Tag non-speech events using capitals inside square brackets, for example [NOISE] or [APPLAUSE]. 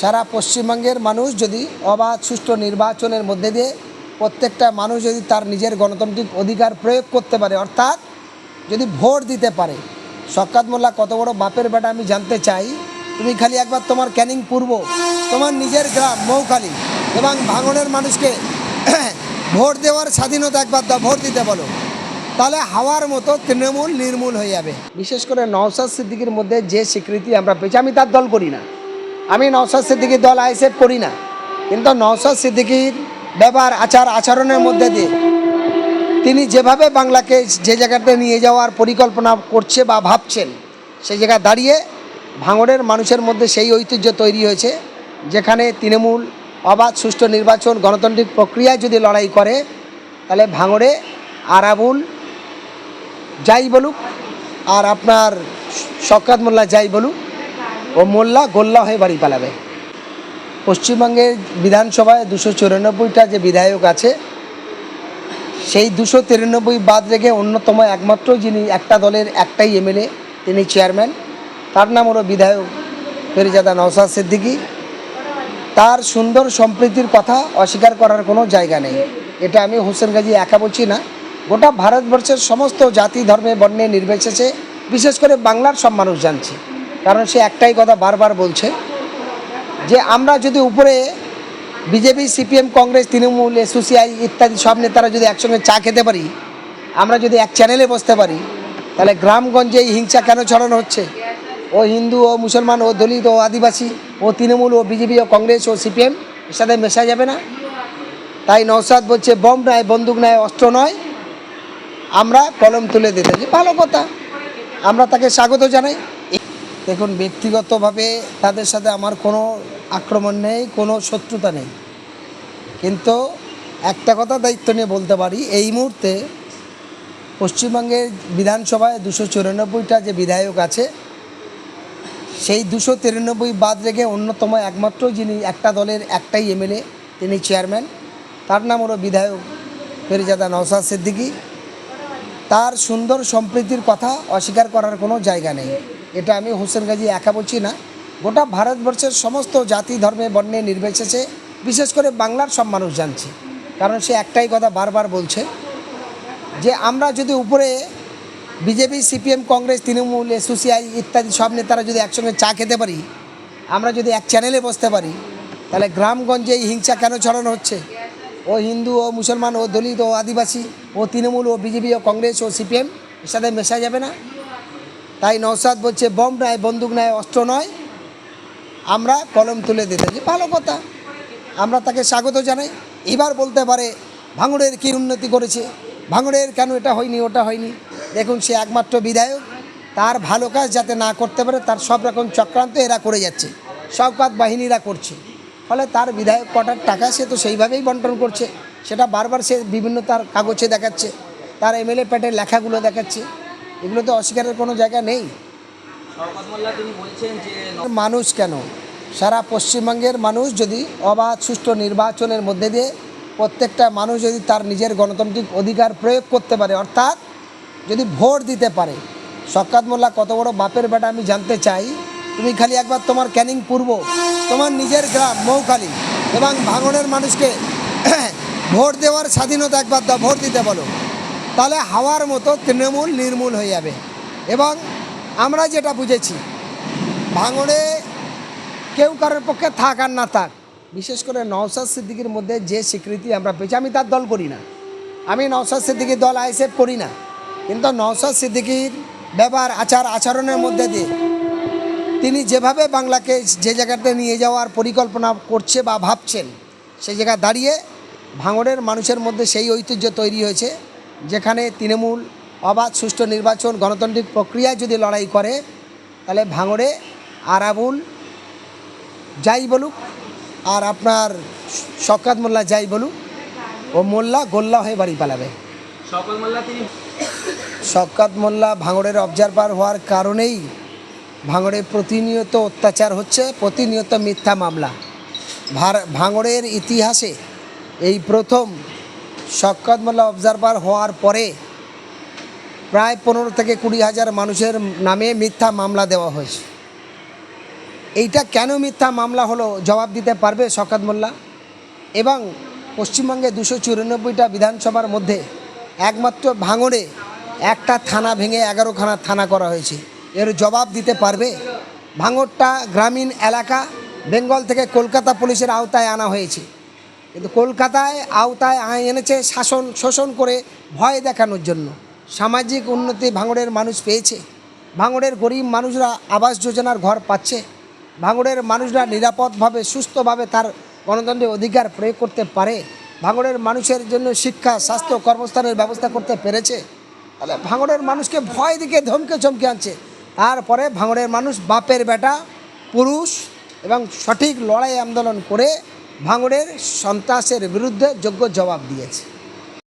সারা পশ্চিমবঙ্গের মানুষ যদি অবাধ, সুষ্ঠু নির্বাচনের মধ্যে দিয়ে প্রত্যেকটা মানুষ যদি তার নিজের গণতান্ত্রিক অধিকার প্রয়োগ করতে পারে, অর্থাৎ যদি ভোট দিতে পারে। শকাত মোল্লা, কত বড় বাপের বেটা আমি জানতে চাই। তুমি খালি একবার তোমার ক্যানিং পূর্ব, তোমার নিজের গ্রাম, মৌখালি এবং ভাঙনের মানুষকে [CLEARS THROAT] ভোট দেওয়ার স্বাধীনতা একবার ভোট দিতে বলো। তাহলে হাওয়ার মতো তৃণমূল নির্মূল হয়ে যাবে। বিশেষ করে নওসাদ সিদ্দিকির মধ্যে যে স্বীকৃতি আমরা পেয়েছি, আমি তার দল করি না। আমি নওসাদ সিদ্দিকির দল আইসে করি না, কিন্তু নওসাদ সিদ্দিকির ব্যবহার, আচার, আচরণের মধ্যে দিয়ে তিনি যেভাবে বাংলাকে যে জায়গাতে নিয়ে যাওয়ার পরিকল্পনা করছে বা ভাবছেন, সেই জায়গায় দাঁড়িয়ে ভাঙড়ের মানুষের মধ্যে সেই ঐতিহ্য তৈরি হয়েছে, যেখানে তৃণমূল, অবাধ, সুষ্ঠু নির্বাচন, গণতান্ত্রিক প্রক্রিয়ায় যদি লড়াই করে, তাহলে ভাঙড়ে আরাবুল যাই বলুক, আর আপনার শকাত মোল্লা যাই বলুক ও মোল্লা গোল্লা হয়ে বাড়ি পালাবে। পশ্চিমবঙ্গের বিধানসভায় দুশো চুরানব্বইটা যে বিধায়ক আছে, সেই দুশো তিরানব্বই বাদ রেখে অন্যতম একমাত্র যিনি একটা দলের একটাই এমএলএ, তিনি চেয়ারম্যান। তার নাম হলো বিধায়ক ফেরিজাদা নওসাদ সিদ্দিকী। তার সুন্দর সম্প্রীতির কথা অস্বীকার করার কোনো জায়গা নেই। এটা আমি হোসেন গাজী একা বলছি না। গোটা ভারতবর্ষের সমস্ত জাতি, ধর্মে, বর্ণে নির্বিশেষে বিশেষ করে বাংলার সব মানুষ জানছে। কারণ সে একটাই কথা বারবার বলছে যে আমরা যদি উপরে বিজেপি, সিপিএম, কংগ্রেস, তৃণমূল এসোসিআই ইত্যাদি সব নেতারা যদি একসঙ্গে চা খেতে পারি, আমরা যদি এক চ্যানেলে বসতে পারি, তাহলে গ্রামগঞ্জে এই হিংসা কেন ছড়ানো হচ্ছে? ও হিন্দু, ও মুসলমান, ও দলিত, ও আদিবাসী, ও তৃণমূল, ও বিজেপি, ও কংগ্রেস, ও সিপিএম, এর সাথে মেশা যাবে না। তাই নৌসাদ বলছে বম নয় বন্দুক নয় অস্ত্র নয়। আমরা কলম তুলে দিতে ভালো কথা। আমরা তাকে স্বাগত জানাই। দেখুন, ব্যক্তিগতভাবে তাদের সাথে আমার কোনো আক্রমণ নেই, কোনো শত্রুতা নেই। কিন্তু একটা কথা দায়িত্ব নিয়ে বলতে পারি, এই মুহূর্তে পশ্চিমবঙ্গের বিধানসভায় দুশো চুরানব্বইটা যে বিধায়ক আছে, সেই দুশো তিরানব্বই বাদ রেখে অন্যতম একমাত্র যিনি একটা দলের একটাই এমএলএ, তিনি চেয়ারম্যান। তার নাম হলো বিধায়ক ফেরিজাদা নওসাদ সিদ্দিকী। তার সুন্দর সম্প্রীতির কথা অস্বীকার করার কোনো জায়গা নেই। এটা আমি হোসেন গাজী একা বলছি না। গোটা ভারতবর্ষের সমস্ত জাতি, ধর্মে, বর্ণে নির্বিশেষে বিশেষ করে বাংলার সব মানুষ জানছে। কারণ সে একটাই কথা বারবার বলছে যে, আমরা যদি উপরে বিজেপি, সিপিএম, কংগ্রেস, তৃণমূল এসোসিআই ইত্যাদি সব নেতারা যদি একসঙ্গে চা খেতে পারি, আমরা যদি এক চ্যানেলে বসতে পারি, তাহলে গ্রামগঞ্জে হিংসা কেন ছড়ানো হচ্ছে? ও হিন্দু, ও মুসলমান, ও দলিত, ও আদিবাসী, ও তৃণমূল, ও বিজেপি, ও কংগ্রেস, ও সিপিএম, এর সাথে মেশা যাবে না? তাই নৌসাদ বলছে, বম নয় বন্দুক নয় অস্ত্র নয়। আমরা কলম তুলে দিতে ভালো কথা। আমরা তাকে স্বাগত জানাই। এবার বলতে পারে, ভাঙড়ের কী উন্নতি করেছে? ভাঙড়ের কেন এটা হয়নি, ওটা হয়নি? দেখুন, সে একমাত্র বিধায়ক। তার ভালো কাজ যাতে না করতে পারে, তার সব রকম চক্রান্ত এরা করে যাচ্ছে। সবকাত বাহিনীরা করছে। ফলে তার বিধায়ক কটার টাকা, সে তো সেইভাবেই বন্টন করছে। সেটা বারবার সে বিভিন্ন তার কাগজে দেখাচ্ছে। তার এমএলএ প্যাটের লেখাগুলো দেখাচ্ছে। এগুলো তো অস্বীকারের কোনো জায়গা নেই। মানুষ কেন? সারা পশ্চিমবঙ্গের মানুষ যদি অবাধ সুষ্ঠু নির্বাচনের মধ্যে দিয়ে প্রত্যেকটা মানুষ যদি তার নিজের গণতান্ত্রিক অধিকার প্রয়োগ করতে পারে অর্থাৎ যদি ভোট দিতে পারে শকাত মোল্লা কত বড় বাপের বেটা আমি জানতে চাই। তুমি খালি একবার তোমার ক্যানিং পূর্ব তোমার নিজের গ্রাম মৌখালি এবং ভাঙনের মানুষকে [CLEARS THROAT] ভোট দেওয়ার স্বাধীনতা একবার দাও ভোট দিতে বলো। তাহলে হাওয়ার মতো তৃণমূল নির্মূল হয়ে যাবে। এবং আমরা যেটা বুঝেছি, ভাঙড়ে কেউ কারোর পক্ষে থাক আর না থাক, বিশেষ করে নওসাদ সিদ্দিকির মধ্যে যে স্বীকৃতি আমরা পেয়েছি, আমি তার দল করি না। আমি নওসাদ সিদ্দিকির দল আইএসএফ করি না। কিন্তু নওসাদ সিদ্দিকির ব্যবহার, আচার, আচরণের মধ্যে দিয়ে তিনি যেভাবে বাংলাকে যে জায়গাতে নিয়ে যাওয়ার পরিকল্পনা করছে বা ভাবছেন, সেই জায়গায় দাঁড়িয়ে ভাঙড়ের মানুষের মধ্যে সেই ঐতিহ্য তৈরি হয়েছে। যেখানে তৃণমূল অবাধ সুষ্ঠু নির্বাচন গণতান্ত্রিক প্রক্রিয়ায় যদি লড়াই করে তাহলে ভাঙড়ে আরাবুল যাই বলুক আর আপনার শকাত মোল্লা যাই বলুক ও মোল্লা গোল্লা হয়ে বাড়ি পালাবে। শকাত মোল্লা ভাঙড়ের অবজারভার হওয়ার কারণেই ভাঙড়ে প্রতিনিয়ত অত্যাচার হচ্ছে প্রতিনিয়ত মিথ্যা মামলা। ভাঙড়ের ইতিহাসে এই প্রথম শকাত মোল্লা অবজারভার হওয়ার পরে প্রায় পনেরো থেকে কুড়ি হাজার মানুষের নামে মিথ্যা মামলা দেওয়া হয়েছে। এইটা কেন মিথ্যা মামলা হলো জবাব দিতে পারবে শকাত মোল্লা? এবং পশ্চিমবঙ্গে দুশো চুরানব্বইটা বিধানসভার মধ্যে একমাত্র ভাঙড়ে একটা থানা ভেঙে এগারোখানা থানা করা হয়েছে। এর জবাব দিতে পারবে ভাঙড়টা গ্রামীণ এলাকা, বেঙ্গল থেকে কলকাতা পুলিশের আওতায় আনা হয়েছে। কিন্তু কলকাতায় আওতায় আ- এনেছে শাসন, শোষণ করে ভয় দেখানোর জন্য। সামাজিক উন্নতি ভাঙড়ের মানুষ পেয়েছে। ভাঙড়ের গরিব মানুষরা আবাস যোজনার ঘর পাচ্ছে। ভাঙড়ের মানুষরা নিরাপদভাবে, সুস্থভাবে তার গণতন্ত্রের অধিকার প্রয়োগ করতে পারে। ভাঙড়ের মানুষের জন্য শিক্ষা, স্বাস্থ্য, কর্মস্থানের ব্যবস্থা করতে পেরেছে। তাহলে ভাঙড়ের মানুষকে ভয় দিকে ধমকে চমকে আনছে। তারপরে ভাঙড়ের মানুষ বাপের বেটা, পুরুষ এবং সঠিক লড়াই আন্দোলন করে ভাঙড়ের সন্ত্রাসের বিরুদ্ধে যোগ্য জবাব দিয়েছে।